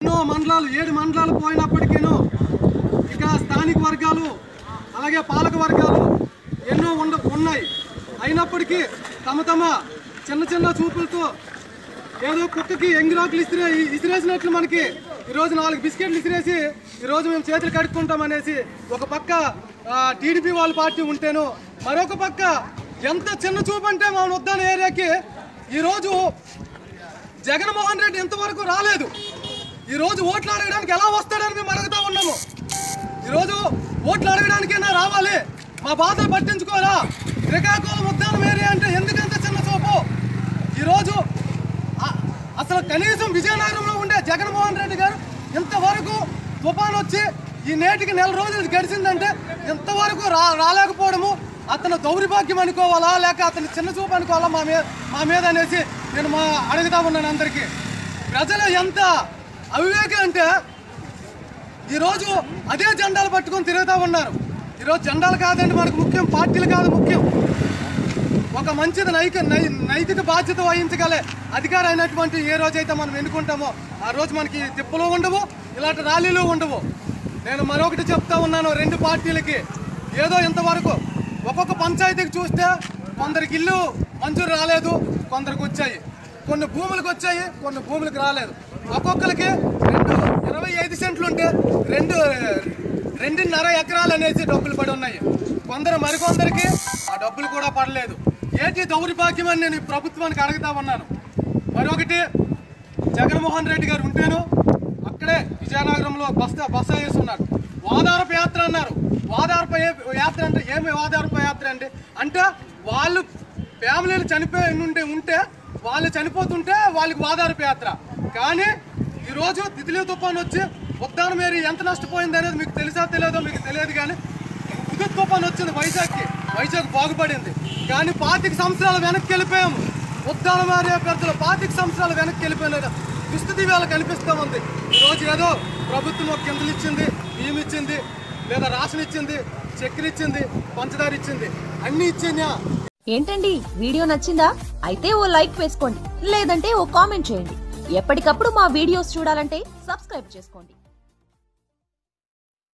ఎన్నో మండలాలు ఏడు మండలాలు పోయినప్పటికీను ఇక స్థానిక వర్గాలు అలాగే పాలక వర్గాలు ఎన్నో ఉండ ఉన్నాయి. అయినప్పటికీ తమ తమ చిన్న చిన్న చూపులతో ఏదో కుక్కకి ఎంగిరాకులు ఇసిరే ఇసిరేసినట్లు మనకి ఈరోజు నాలుగు బిస్కెట్లు ఇసిరేసి ఈరోజు మేము చేతులు కడుక్కుంటాం అనేసి ఒక పక్క టీడీపీ వాళ్ళ పార్టీ ఉంటేను మరొక పక్క ఎంత చిన్న చూపు అంటే మా ఉద్దాన ఏరియాకి ఈరోజు జగన్మోహన్ రెడ్డి ఇంతవరకు రాలేదు. ఈరోజు ఓట్లు అడగడానికి ఎలా వస్తాడని మేము అడుగుతా ఉన్నాము. ఈరోజు ఓట్లు అడగడానికైనా రావాలి. మా బాధలు పట్టించుకోరా. శ్రీకాకుళం ఉద్యానం ఏరియా అంటే ఎందుకంత చిన్న చూపు? ఈరోజు అసలు కనీసం విజయనగరంలో ఉండే జగన్మోహన్ రెడ్డి గారు ఇంతవరకు తుఫాన్ వచ్చి ఈ నేటికి నెల రోజులు గడిచిందంటే ఇంతవరకు రా రాలేకపోవడము. అతను దౌర్భాగ్యం అనుకోవాలా? లేక అతని చిన్న చూపు అనుకోవాలా? మా మీద మా మీద అనేసి నేను మా అడుగుతా ఉన్నాను అందరికీ. ప్రజలు ఎంత అవివేకం అంటే ఈరోజు అదే జెండాలు పట్టుకొని తిరుగుతూ ఉన్నారు. ఈరోజు జెండాలు కాదండి మనకు ముఖ్యం పార్టీలు కాదు ముఖ్యం. ఒక మంచిది నైక నై- నైతిక బాధ్యత వహించగలే అధికారం అయినటువంటి ఏ రోజైతే మనం ఎన్నుకుంటామో ఆ రోజు మనకి తిప్పలు ఉండవు ఇలాంటి ర్యాలీలు ఉండవు. నేను మరొకటి చెప్తా ఉన్నాను రెండు పార్టీలకి. ఏదో ఇంతవరకు ఒక్కొక్క పంచాయతీకి చూస్తే కొందరికి ఇల్లు మంజూరు రాలేదు కొందరికి వచ్చాయి. కొన్ని భూములకు వచ్చాయి కొన్ని భూములకు రాలేదు. ఒక్కొక్కరికి రెండు ఇరవై ఐదు సెంట్లు ఉంటే రెండు రెండున్నర ఎకరాలు అనేసి డబ్బులు పడి ఉన్నాయి. కొందరు మరికొందరికి ఆ డబ్బులు కూడా పడలేదు. ఏంటి దౌర్భాగ్యం అని నేను ప్రభుత్వానికి అడుగుతా ఉన్నాను. మరొకటి జగన్మోహన్ రెడ్డి గారు ఉంటేను అక్కడే విజయనగరంలో బస్ బస్ వేస్తున్నారు వాదారపు వాదారపు ఏ- యాత్ర అంటే ఏమి వాదారపు యాత్ర అంటే అంటే వాళ్ళు ఫ్యామిలీలు చనిపోయి ఉంటే ఉంటే వాళ్ళు చనిపోతుంటే వాళ్ళకి వాదారపు యాత్ర. కానీ ఈరోజు తితిలి తుఫాన్ వచ్చి ఉద్దానం ఏరి ఎంత నష్టపోయింది అనేది మీకు తెలుసా తెలియదో మీకు తెలియదు కానీ ఉదుత్ తుఫాన్ వచ్చింది వైజాగ్కి. వైజాగ్ బాగుపడింది. కానీ పాతిక సంవత్సరాలు వెనక్కి వెళ్ళిపోయాము. ఉద్దానం ఏరియా పెద్దలు పాతిక సంవత్సరాలు వెనక్కి వెళ్ళిపోయిన దుస్థితి వేళ కనిపిస్తూ ఉంది. ఈరోజు ఏదో ప్రభుత్వం ఒక కిందలు ఇచ్చింది బియ్యం ఇచ్చింది లేదా రాషన్ ఇచ్చింది చక్కెర ఇచ్చింది పంచదార ఇచ్చింది అన్ని ఇచ్చిందా ఏంటండి? వీడియో నచ్చిందా? అయితే ఓ లైక్ వేసుకోండి. లేదంటే ఓ కామెంట్ చేయండి. ఎప్పటికప్పుడు మా వీడియోస్ చూడాలంటే సబ్స్క్రైబ్ చేసుకోండి.